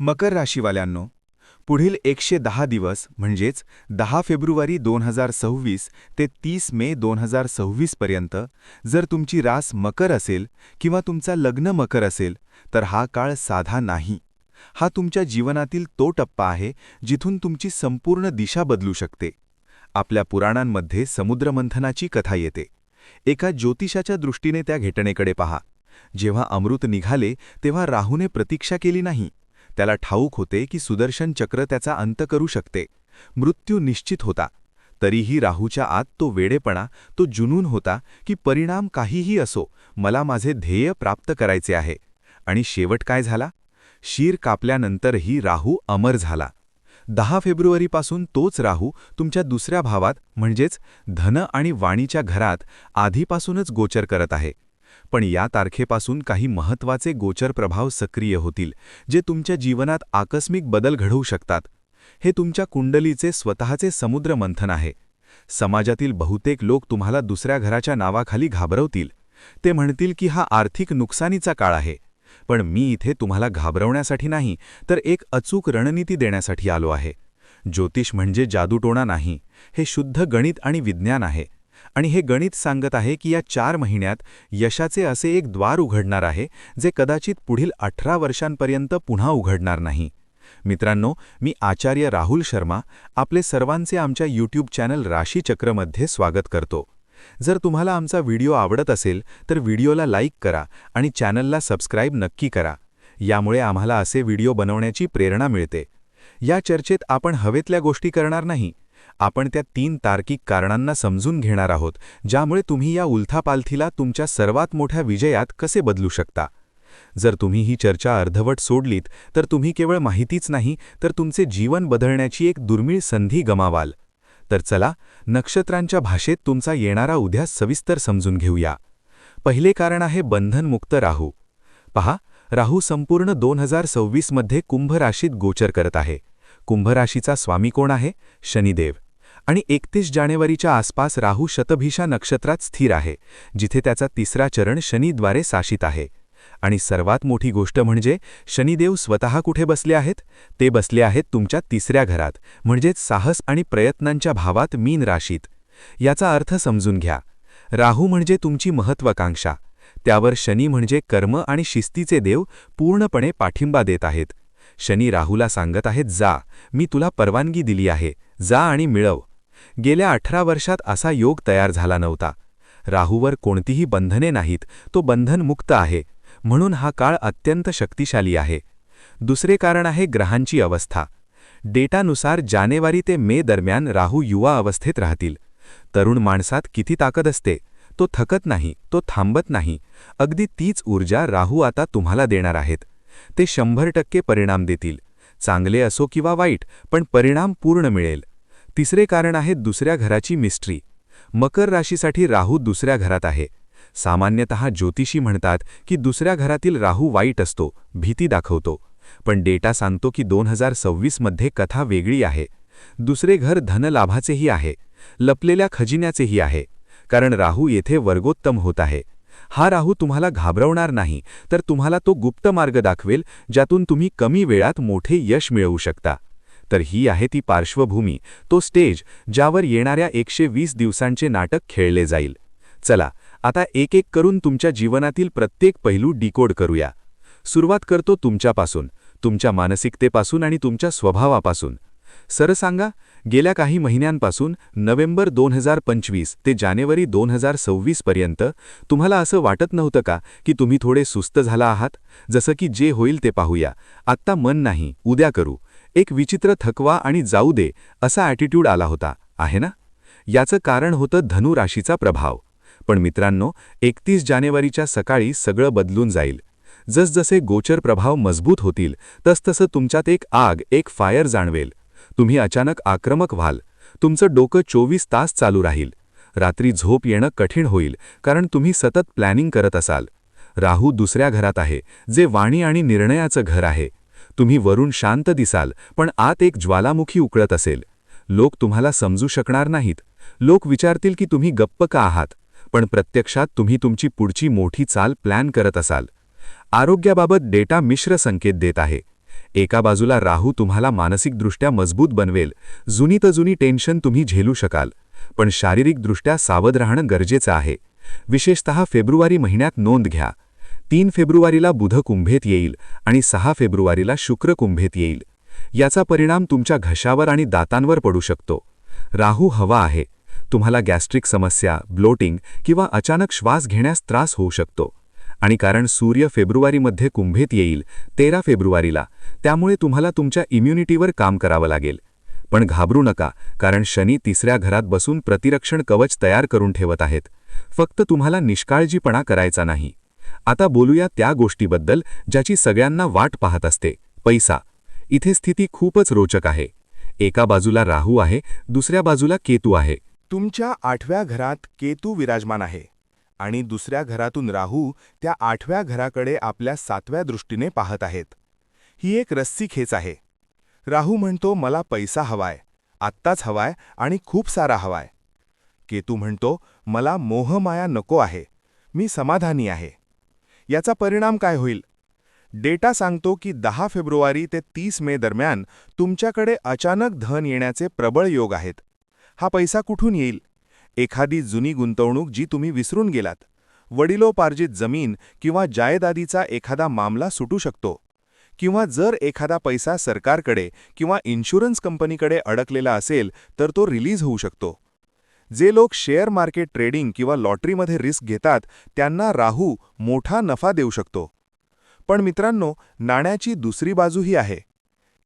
मकर राशीवाल्यांनो पुढील एकशे दहा दिवस म्हणजेच दहा फेब्रुवारी दोन हजार सव्वीस ते तीस मे दोन हजार सव्वीसपर्यंत जर तुमची रास मकर असेल किंवा तुमचा लग्न मकर असेल तर हा काळ साधा नाही. हा तुमच्या जीवनातील तो टप्पा आहे जिथून तुमची संपूर्ण दिशा बदलू शकते. आपल्या पुराणांमध्ये समुद्रमंथनाची कथा येते. एका ज्योतिषाच्या दृष्टीने त्या घटनेकडे पहा. जेव्हा अमृत निघाले तेव्हा राहूने प्रतीक्षा केली नाही. त्याला ठाऊक होते की सुदर्शन चक्र त्याचा अंत करू शकते. मृत्यू निश्चित होता. तरीही राहूच्या आत तो वेडेपणा तो जुनून होता की परिणाम काहीही असो मला माझे ध्येय प्राप्त करायचे आहे. आणि शेवट काय झाला? शीर कापल्यानंतरही राहू अमर झाला. दहा फेब्रुवारीपासून तोच राहू तुमच्या दुसऱ्या भावात म्हणजेच धन आणि वाणीच्या घरात आधीपासूनच गोचर करत आहे. पण या तारखेपासून काही महत्त्वाचे गोचर प्रभाव सक्रिय होतील जे तुमच्या जीवनात आकस्मिक बदल घडवू शकतात. हे तुमच्या कुंडलीचे स्वतःचे समुद्र मंथन आहे. समाजातील बहुतेक लोक तुम्हाला दुसऱ्या घराच्या नावाखाली घाबरवतील. ते म्हणतील की हा आर्थिक नुकसानीचा काळ आहे. पण मी इथे तुम्हाला घाबरवण्यासाठी नाही तर एक अचूक रणनीती देण्यासाठी आलो आहे. ज्योतिष म्हणजे जादूटोणा नाही हे शुद्ध गणित आणि विज्ञान आहे. आणि हे गणित सांगत आहे की या चार महिन्यात यशाचे असे एक द्वार उघडणार आहे जे कदाचित पुढील अठरा वर्षांपर्यंत पुन्हा उघडणार नाही. मित्रांनो मी आचार्य राहुल शर्मा आपले सर्वांचे आमच्या यूट्यूब चॅनल राशीचक्रमध्ये स्वागत करतो. जर तुम्हाला आमचा व्हिडिओ आवडत असेल तर व्हिडिओला लाईक करा आणि चॅनलला सबस्क्राईब नक्की करा. यामुळे आम्हाला असे व्हिडिओ बनवण्याची प्रेरणा मिळते. या चर्चेत आपण हवेतल्या गोष्टी करणार नाही. आपण त्या तीन तार्किक कारणांना समजून घेणार आहोत ज्यामुळे तुम्ही या उलथापालथीला तुमच्या सर्वात मोठ्या विजयात कसे बदलू शकता. जर तुम्ही ही चर्चा अर्धवट सोडलीत तर तुम्ही केवळ माहितीच नाही तर तुमचे जीवन बदलण्याची एक दुर्मिळ संधी गमावाल. तर चला नक्षत्रांच्या भाषेत तुमचा येणारा उद्या सविस्तर समजून घेऊया. पहिले कारण आहे बंधनमुक्त राहू. पहा राहू संपूर्ण दोन हजार सव्वीसमध्ये कुंभ राशीत गोचर करत आहे. कुंभ राशीचा स्वामी कोण आहे? शनिदेव. आणि एकतीस जानेवारीच्या आसपास राहू शतभिषा नक्षत्रात स्थिर आहे जिथे त्याचा तिसरा चरण शनीद्वारे साशित आहे. आणि सर्वात मोठी गोष्ट म्हणजे शनिदेव स्वतः कुठे बसले आहेत? ते बसले आहेत तुमच्या तिसऱ्या घरात म्हणजेच साहस आणि प्रयत्नांच्या भावात मीन राशीत. याचा अर्थ समजून घ्या. राहू म्हणजे तुमची महत्वाकांक्षा त्यावर शनी म्हणजे कर्म आणि शिस्तीचे देव पूर्णपणे पाठिंबा देत आहेत. शनी राहूला सांगत आहेत जा मी तुला परवानगी दिली आहे. जा आणि मिळव. गेल्या अठरा वर्षात असा योग तयार झाला नव्हता. राहूवर कोणतीही बंधने नाहीत तो बंधनमुक्त आहे म्हणून हा काळ अत्यंत शक्तिशाली आहे. दुसरे कारण आहे ग्रहांची अवस्था. डेटानुसार जानेवारी ते मे दरम्यान राहू युवा अवस्थेत राहतील. तरुण माणसात किती ताकद असते तो थकत नाही तो थांबत नाही अगदी तीच ऊर्जा राहू आता तुम्हाला देणार आहेत. ते शंभर टक्के परिणाम देतील. चांगले असो किंवा वाईट पण परिणाम पूर्ण मिळेल. तिसरे कारण आहे दुसऱ्या घराची मिस्ट्री. मकर राशीसाठी राहू दुसऱ्या घरात आहे. सामान्यतः ज्योतिषी म्हणतात की दुसऱ्या घरातील राहू वाईट असतो भीती दाखवतो. पण डेटा सांगतो की दोन हजार सव्वीसमध्ये कथा वेगळी आहे. दुसरे घर धनलाभाचेही आहे. लपलेल्या खजिन्याचेही आहे. कारण राहू येथे वर्गोत्तम होत आहे. हा राहू तुम्हाला घाबरवणार नाही तर तुम्हाला तो गुप्त मार्ग दाखवेल ज्यातून तुम्ही कमी वेळात मोठे यश मिळवू शकता. तर ही आहे ती पार्श्वभूमी तो स्टेज ज्यावर येणाऱ्या एकशे वीस दिवसांचे नाटक खेळले जाईल. चला आता एक एक करून तुमच्या जीवनातील प्रत्येक पैलू डिकोड करूया. सुरुवात करतो तुमच्यापासून तुमच्या मानसिकतेपासून आणि तुमच्या स्वभावापासून. सर सांगा गेल्या काही महिन्यांपासून नोव्हेंबर दोन हजार पंचवीस ते जानेवारी दोन हजार सव्वीस पर्यंत तुम्हाला असं वाटत नव्हतं का की तुम्ही थोडे सुस्त झाला आहात? जसं की जे होईल ते पाहूया. आत्ता मन नाही उद्या करू. एक विचित्र थकवा आणि जाऊ दे असा ॲटिट्यूड आला होता आहे ना? याचं कारण होतं धनु राशीचा प्रभाव. पण मित्रांनो एकतीस जानेवारीच्या सकाळी सगळं बदलून जाईल. जसजसे गोचर प्रभाव मजबूत होतील तसतसं तुमच्यात एक आग एक फायर जाणवेल. तुम्ही अचानक आक्रमक व्हाल. तुमचं डोकं चोवीस तास चालू राहील. रात्री झोप येणं कठीण होईल कारण तुम्ही सतत प्लॅनिंग करत असाल. राहू दुसऱ्या घरात आहे जे वाणी आणि निर्णयाचं घर आहे. तुम्ही वरून शांत दिसाल पण आत एक ज्वालामुखी उकळत असेल. लोक तुम्हाला समजू शकणार नाहीत. लोक विचारतील की तुम्ही गप्प का आहात पण प्रत्यक्षात तुम्ही तुमची पुढची मोठी चाल प्लॅन करत असाल. आरोग्याबाबत डेटा मिश्र संकेत देत आहे. एका बाजूला राहू तुम्हाला मानसिकदृष्ट्या मजबूत बनवेल जुनी तर जुनी टेन्शन तुम्ही झेलू शकाल पण शारीरिकदृष्ट्या सावध राहणं गरजेचं आहे. विशेषतः फेब्रुवारी महिन्यात नोंद घ्या. तीन फेब्रुवारीला बुध कुंभेत येईल आणि सहा फेब्रुवारीला शुक्र कुंभेत येईल. याचा परिणाम तुमच्या घशावर आणि दातांवर पडू शकतो. राहू हवा आहे. तुम्हाला गॅस्ट्रिक समस्या ब्लोटिंग किंवा अचानक श्वास घेण्यास त्रास होऊ शकतो. आणि कारण सूर्य फेब्रुवारीमध्ये कुंभेत येईल तेरा फेब्रुवारीला त्यामुळे तुम्हाला तुमच्या इम्युनिटीवर काम करावं लागेल. पण घाबरू नका कारण शनी तिसऱ्या घरात बसून प्रतिरक्षण कवच तयार करून ठेवत आहेत. फक्त तुम्हाला निष्काळजीपणा करायचा नाही. आता बोलूया त्या गोष्टीबद्दल ज्याची सगळ्यांना वाट पाहत असते. पैसा. इथे स्थिती खूपच रोचक आहे. एका बाजूला राहू आहे दुसऱ्या बाजूला केतू आहे. तुमच्या आठव्या घरात केतू विराजमान आहे आणि दुसऱ्या घरातून राहू त्या आठव्या घराकडे आपल्या सातव्या दृष्टीने पाहत आहेत. ही एक रस्सी खेच आहे. राहू म्हणतो मला पैसा हवाय आत्ताच हवाय आणि खूप सारा हवाय. केतू म्हणतो मला मोहमाया नको आहे मी समाधानी आहे. याचा परिणाम काय होईल? डेटा सांगतो की दहा फेब्रुवारी ते तीस मे दरम्यान तुमच्याकडे अचानक धन येण्याचे प्रबळ योग आहेत. हा पैसा कुठून येईल? एखादी जुनी गुंतवणूक जी तुम्ही विसरून गेलात. वडिलोपार्जित जमीन किंवा जायदादीचा एखादा मामला सुटू शकतो. किंवा जर एखादा पैसा सरकारकडे किंवा इन्शुरन्स कंपनीकडे अडकलेला असेल तर तो रिलीज होऊ शकतो. जे लोक शेअर मार्केट ट्रेडिंग किंवा लॉटरीमध्ये रिस्क घेतात त्यांना राहू मोठा नफा देऊ शकतो. पण मित्रांनो नाण्याची दुसरी बाजूही आहे.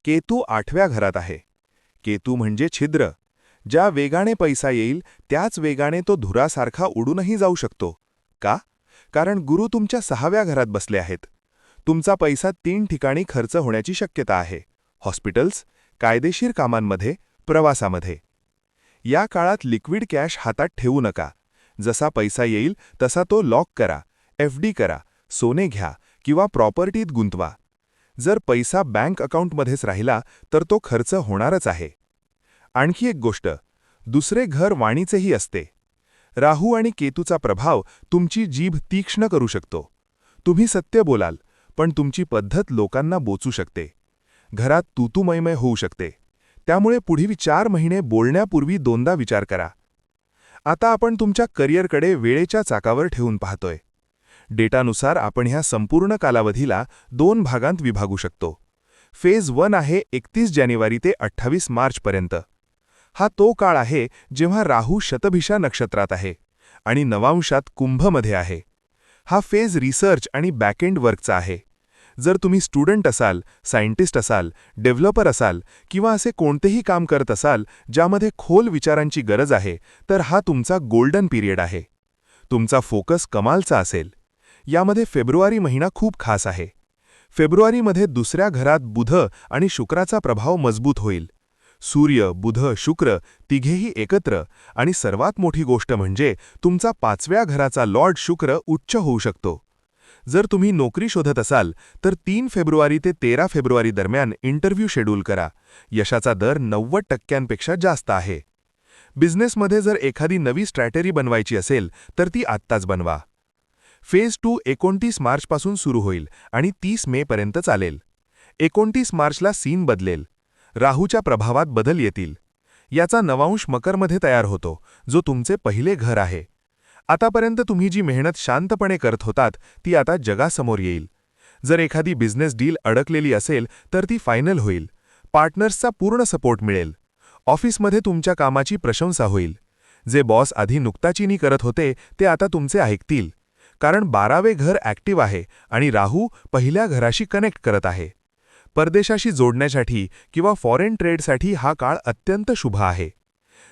केतू आठव्या घरात आहे. केतू म्हणजे छिद्र. ज्या वेगाने पैसा येईल त्याच वेगाने तो धुरासारखा उडूनही जाऊ शकतो. का? कारण गुरु तुमच्या सहाव्या घरात बसले आहेत. तुमचा पैसा तीन ठिकाणी खर्च होण्याची शक्यता आहे. हॉस्पिटल्स कायदेशीर कामांमध्ये प्रवासामध्ये. या काळात लिक्विड कॅश हातात ठेवू नका. जसा पैसा येईल तसा तो लॉक करा एफ डी करा सोने घ्या किंवा प्रॉपर्टीत गुंतवा. जर पैसा बँक अकाउंटमध्येच राहिला तर तो खर्च होणारच आहे. आणखी एक गोष्ट दुसरे घर वाणीचेही असते. राहू आणि केतूचा प्रभाव तुमची जीभ तीक्ष्ण करू शकतो. तुम्ही सत्य बोलाल पण तुमची पद्धत लोकांना बोचू शकते. घरात तुतुमयमय होऊ शकते. त्यामुळे पुढील चार महिने बोलण्यापूर्वी दोनदा विचार करा. आता आपण तुमच्या करिअरकडे वेळेच्या चाकावर ठेवून पाहतोय. डेटानुसार आपण ह्या संपूर्ण कालावधीला दोन भागांत विभागू शकतो. फेज वन आहे एकतीस जानेवारी ते अठ्ठावीस मार्चपर्यंत हा तो काळ आहे जेव्हा राहू शतभिषा नक्षत्रात आहे आणि नवांशात कुंभमध्ये आहे. हा फेज रिसर्च आणि बॅकएंड वर्कचा आहे. जर तुम्ही स्टुडंट असाल सायंटिस्ट असाल डेव्हलपर असाल किंवा असे कोणतेही काम करत असाल ज्यामध्ये खोल विचारांची गरज आहे तर हा तुमचा गोल्डन पिरियड आहे. तुमचा फोकस कमालचा असेल. यामध्ये फेब्रुवारी महिना खूप खास आहे. फेब्रुवारीमध्ये दुसऱ्या घरात बुध आणि शुक्राचा प्रभाव मजबूत होईल. सूर्य बुध शुक्र तिघेही एकत्र आणि सर्वात मोठी गोष्ट म्हणजे तुमचा पाचव्या घराचा लॉर्ड शुक्र उच्च होऊ शकतो. जर तुम्ही नोकरी शोधत असाल तर तीन फेब्रुवारी ते तेरा फेब्रुवारी दरम्यान इंटरव्ह्यू शेड्यूल करा. यशाचा दर नव्वद टक्क्यांपेक्षा जास्त आहे. बिझनेसमध्ये जर एखादी नवी स्ट्रॅटेरी बनवायची असेल तर ती आत्ताच बनवा. फेज टू एकोणतीस मार्चपासून सुरू होईल आणि तीस मेपर्यंत चालेल. एकोणतीस मार्चला सीन बदलेल. राहूच्या प्रभावात बदल येतील. याचा नवांश मकरमध्ये तयार होतो जो तुमचे पहिले घर आहे. आतापर्यंत तुम्ही जी मेहनत शांतपणे करत होतात ती आता जगासमोर येईल. जर एखादी बिझनेस डील अडकलेली असेल तर ती फायनल होईल. पार्टनर्सचा पूर्ण सपोर्ट मिळेल. ऑफिसमध्ये तुमच्या कामाची प्रशंसा होईल. जे बॉस आधी नुकताचीनी करत होते ते आता तुमचे ऐकतील. कारण बारावे घर ॲक्टिव्ह आहे आणि राहू पहिल्या घराशी कनेक्ट करत आहे. परदेशाशी जोडण्यासाठी किंवा फॉरेन ट्रेडसाठी हा काळ अत्यंत शुभ आहे.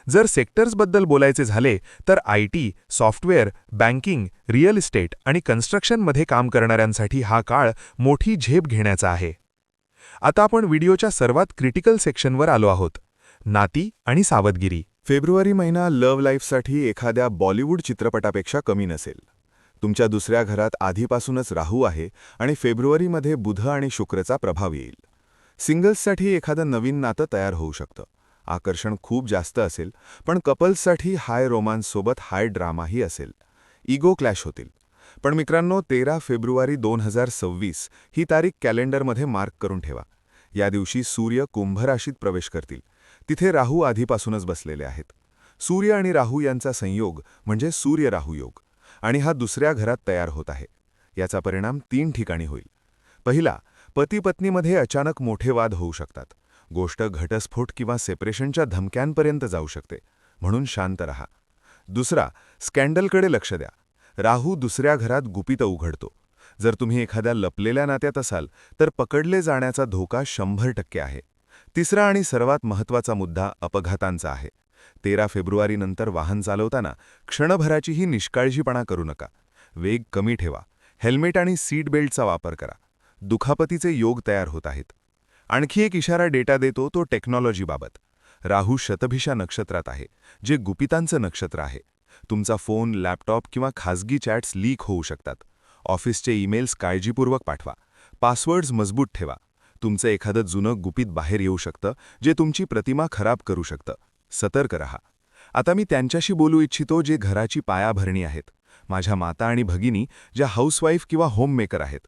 जर सेक्टर्सबद्दल बोलायचे झाले तर I T software banking real estate आणि कन्स्ट्रक्शनमध्ये काम करणाऱ्यांसाठी हा काळ मोठी झेप घेण्याचा आहे. आता आपण व्हिडिओच्या सर्वात क्रिटिकल सेक्शनवर आलो आहोत नाती आणि सावधगिरी. फेब्रुवारी महिना लव्ह लाईफसाठी एखाद्या बॉलिवूड चित्रपटापेक्षा कमी नसेल. तुमच्या दुसऱ्या घरात आधीपासूनच राहू आहे आणि फेब्रुवारीमध्ये बुध आणि शुक्रचा प्रभाव येईल. सिंगल्ससाठी एखादं नवीन नातं तयार होऊ शकतं. आकर्षण खूप जास्त असेल पण कपल्ससाठी हाय रोमांससोबत हाय ड्रामाही असेल. इगो क्लॅश होतील. पण मित्रांनो तेरा फेब्रुवारी दोन हजार सव्वीस ही तारीख कॅलेंडरमध्ये मार्क करून ठेवा. या दिवशी सूर्य कुंभराशीत प्रवेश करतील. तिथे राहू आधीपासूनच बसलेले आहेत. सूर्य आणि राहू यांचा संयोग म्हणजे सूर्य राहू योग. आणि हा दुसऱ्या घरात तयार होत आहे. याचा परिणाम तीन ठिकाणी होईल. पहिला पती पत्नीमध्ये अचानक मोठे वाद होऊ शकतात. गोष्ट घटस्फोट किंवा सेपरेशनच्या धमक्यांपर्यंत जाऊ शकते. म्हणून शांत रहा. दुसरा स्कॅन्डलकडे लक्ष द्या. राहू दुसऱ्या घरात गुपित उघडतो. जर तुम्ही एखाद्या लपलेल्या नात्यात असाल तर पकडले जाण्याचा धोका शंभर टक्के आहे. तिसरा आणि सर्वात महत्त्वाचा मुद्दा अपघातांचा आहे. तेरा फेब्रुवारीनंतर वाहन चालवताना क्षणभराचीही निष्काळजीपणा करू नका. वेग कमी ठेवा. हेल्मेट आणि सीट बेल्टचा वापर करा. दुखापतीचे योग तयार होत आहेत. आणखी एक इशारा डेटा देतो तो टेक्नॉलॉजीबाबत राहू शतभिषा नक्षत्रात आहे जे गुपितांचं नक्षत्र आहे. तुमचा फोन लॅपटॉप किंवा खाजगी चॅट्स लीक होऊ शकतात. ऑफिसचे ईमेल्स काळजीपूर्वक पाठवा. पासवर्ड्स मजबूत ठेवा. तुमचं एखादं जुनं गुपित बाहेर येऊ शकतं जे तुमची प्रतिमा खराब करू शकतं. सतर्क रहा. आता मी त्यांच्याशी बोलू इच्छितो जे घराची पायाभरणी आहेत. माझ्या माता आणि भगिनी ज्या हाऊसवाईफ किंवा होममेकर आहेत.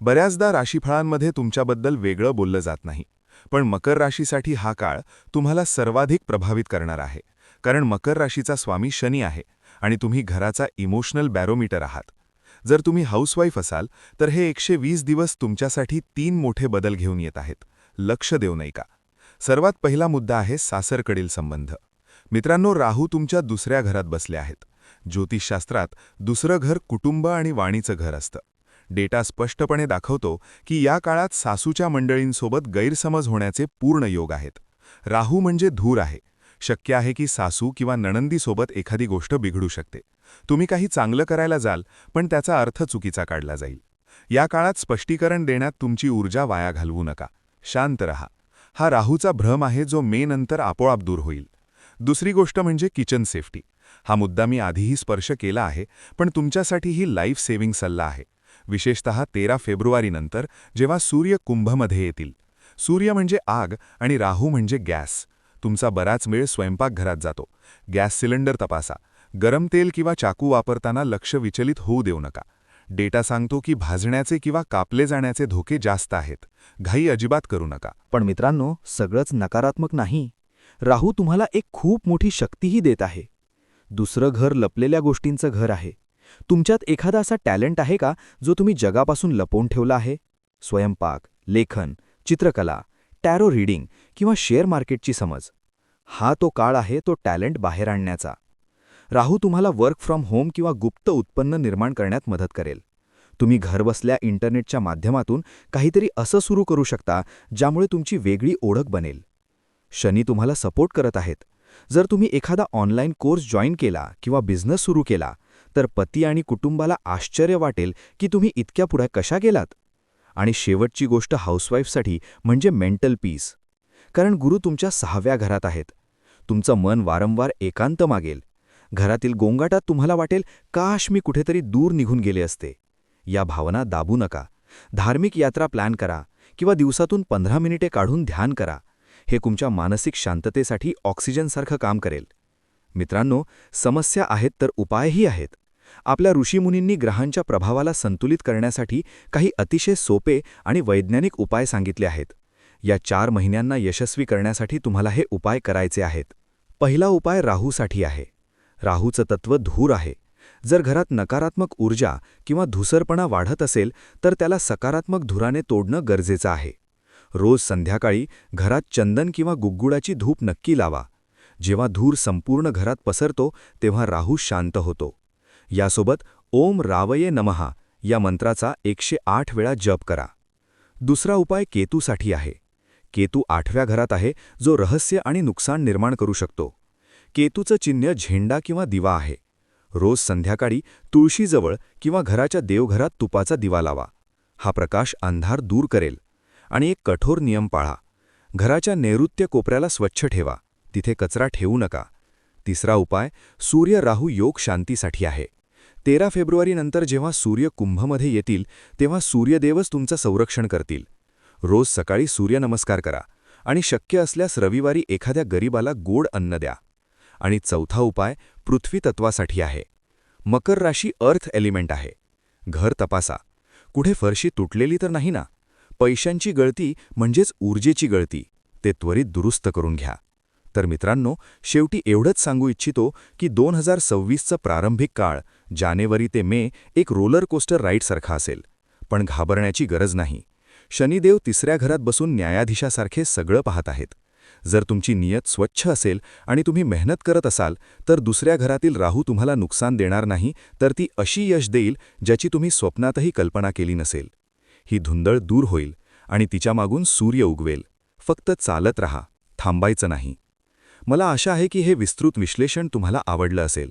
बऱ्याचदा राशीफळांमध्ये तुमच्याबद्दल वेगळं बोललं जात नाही. पण मकर राशीसाठी हा काळ तुम्हाला सर्वाधिक प्रभावित करणार आहे. कारण मकर राशीचा स्वामी शनी आहे आणि तुम्ही घराचा इमोशनल बॅरोमीटर आहात. जर तुम्ही हाऊसवाईफ असाल तर हे एकशे वीस दिवस तुमच्यासाठी तीन मोठे बदल घेऊन येत आहेत. लक्ष देऊ नये का सर्वात पहिला मुद्दा आहे सासरकडील संबंध. मित्रांनो राहू तुमच्या दुसऱ्या घरात बसले आहेत. ज्योतिषशास्त्रात दुसरं घर कुटुंब आणि वाणीचं घर असतं. डेटा स्पष्टपणे दाखवतो की या काळात सासूच्या मंडळींसोबत गैरसमज होण्याचे पूर्ण योग आहेत. राहू म्हणजे धूर आहे. शक्य आहे की सासू किंवा नणंदीसोबत एखादी गोष्ट बिघडू शकते. तुम्ही काही चांगलं करायला जाल पण त्याचा अर्थ चुकीचा काढला जाईल. या काळात स्पष्टीकरण देण्यात तुमची ऊर्जा वाया घालवू नका. शांत रहा. हा राहूचा भ्रम आहे जो मे नंतर आपोआप दूर होईल. दुसरी गोष्ट म्हणजे किचन सेफ्टी. हा मुद्दा मी आधीही स्पर्श केला आहे पण तुमच्यासाठी ही लाईफ सेव्हिंग सल्ला आहे. विशेषतः तेरा फेब्रुवारीनंतर जेव्हा सूर्य कुंभमध्ये येतील. सूर्य म्हणजे आग आणि राहू म्हणजे गॅस. तुमचा बराच वेळ स्वयंपाकघरात जातो. गॅस सिलेंडर तपासा. गरम तेल किंवा चाकू वापरताना लक्ष विचलित होऊ देऊ नका. डेटा सांगतो की भाजण्याचे किंवा कापले जाण्याचे धोके जास्त आहेत. घाई अजिबात करू नका. पण मित्रांनो सगळंच नकारात्मक नाही. राहू तुम्हाला एक खूप मोठी शक्तीही देत आहे. दुसरं घर लपलेल्या गोष्टींचं घर आहे. तुमच्यात एखादा असा टॅलेंट आहे का जो तुम्ही जगापासून लपवून ठेवला आहे? स्वयंपाक लेखन चित्रकला टॅरो रीडिंग किंवा शेअर मार्केटची समज. हा तो काळ आहे तो टॅलेंट बाहेर आणण्याचा. राहू तुम्हाला वर्क फ्रॉम होम किंवा गुप्त उत्पन्न निर्माण करण्यात मदत करेल. तुम्ही घरबसल्या इंटरनेटच्या माध्यमातून काहीतरी असं सुरू करू शकता ज्यामुळे तुमची वेगळी ओळख बनेल. शनी तुम्हाला सपोर्ट करत आहेत. जर तुम्ही एखादा ऑनलाईन कोर्स जॉईन केला किंवा बिझनेस सुरू केला तर पती आणि कुटुंबाला आश्चर्य वाटेल की तुम्ही इतक्या पुढे कशा गेलात? आणि शेवटची गोष्ट हाऊसवाईफसाठी म्हणजे मेंटल पीस कारण गुरु तुमच्या सहाव्या घरात आहेत. तुमचं मन वारंवार एकांत मागेल. घरातील गोंगाटात तुम्हाला वाटेल काश मी कुठेतरी दूर निघून गेले असते. या भावना दाबू नका. धार्मिक यात्रा प्लॅन करा किंवा दिवसातून पंधरा मिनिटे काढून ध्यान करा. हे तुमच्या मानसिक शांततेसाठी ऑक्सिजनसारखं काम करेल. मित्रांनो समस्या आहेत तर उपायही आहेत. आपल्या ऋषीमुनींनी ग्रहांच्या प्रभावाला संतुलित करण्यासाठी काही अतिशय सोपे आणि वैज्ञानिक उपाय सांगितले आहेत. या चार महिन्यांना यशस्वी करण्यासाठी तुम्हाला हे उपाय करायचे आहेत. पहिला उपाय राहूसाठी आहे. राहूचं तत्व धूर आहे. जर घरात नकारात्मक ऊर्जा किंवा धुसरपणा वाढत असेल तर त्याला सकारात्मक धुराने तोडणं गरजेचं आहे. रोज संध्याकाळी घरात चंदन किंवा गुग्गुळाची धूप नक्की लावा. जेव्हा धूर संपूर्ण घरात पसरतो तेव्हा राहू शांत होतो. यासोबत ओम रावये नमहा या मंत्राचा एकशे आठ वेळा जप करा. दुसरा उपाय केतूसाठी आहे. केतू आठव्या घरात आहे जो रहस्य आणि नुकसान निर्माण करू शकतो. केतूचं चिन्ह झेंडा किंवा दिवा आहे. रोज संध्याकाळी तुळशीजवळ किंवा घराच्या देवघरात तुपाचा दिवा लावा. हा प्रकाश अंधार दूर करेल आणि एक कठोर नियम पाळा. घराच्या नैऋत्य कोपऱ्याला स्वच्छ ठेवा. तिथे कचरा ठेवू नका. तिसरा उपाय सूर्य राहू योग शांतीसाठी आहे. तेरा फेब्रुवारीनंतर जेव्हा सूर्य कुंभमध्ये येतील तेव्हा सूर्यदेवच तुमचं संरक्षण करतील. रोज सकाळी सूर्यनमस्कार करा आणि शक्य असल्यास रविवारी एखाद्या गरीबाला गोड अन्न द्या. आणि चौथा उपाय पृथ्वी तत्वासाठी आहे. मकर राशी अर्थ एलिमेंट आहे. घर तपासा. कुठे फरशी तुटलेली तर नाही ना? पैशांची गळती म्हणजेच ऊर्जेची गळती. ते त्वरित दुरुस्त करून घ्या. तर मित्रांनो शेवटी एवढंच सांगू इच्छितो की दोन हजार सव्वीसचा प्रारंभिक काळ जानेवारी ते मे एक रोलर कोस्टर राईडसारखा असेल. पण घाबरण्याची गरज नाही. शनिदेव तिसऱ्या घरात बसून न्यायाधीशासारखे सगळं पाहत आहेत. जर तुमची नियत स्वच्छ असेल आणि तुम्ही मेहनत करत असाल तर दुसऱ्या घरातील राहू तुम्हाला नुकसान देणार नाही तर ती अशी यश देईल ज्याची तुम्ही स्वप्नातही कल्पना केली नसेल. ही धुंदळ दूर होईल आणि तिच्यामागून सूर्य उगवेल. फक्त चालत रहा थांबायचं नाही. मला आशा आहे की हे विस्तृत विश्लेषण तुम्हाला आवडलं असेल.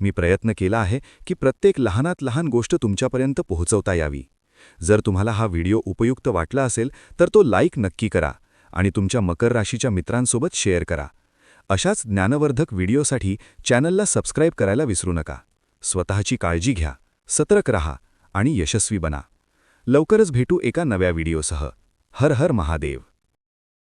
मी प्रयत्न केला आहे की प्रत्येक लहानात लहान गोष्ट तुमच्यापर्यंत पोहोचवता यावी. जर तुम्हाला हा व्हिडिओ उपयुक्त वाटला असेल तर तो लाईक नक्की करा आणि तुमच्या मकर राशीच्या मित्रांसोबत शेअर करा. अशाच ज्ञानवर्धक व्हिडिओसाठी चॅनलला सबस्क्राईब करायला विसरू नका. स्वतःची काळजी घ्या सतर्क रहा आणि यशस्वी बना. लवकरच भेटू एका नव्या व्हिडिओसह. हर हर महादेव.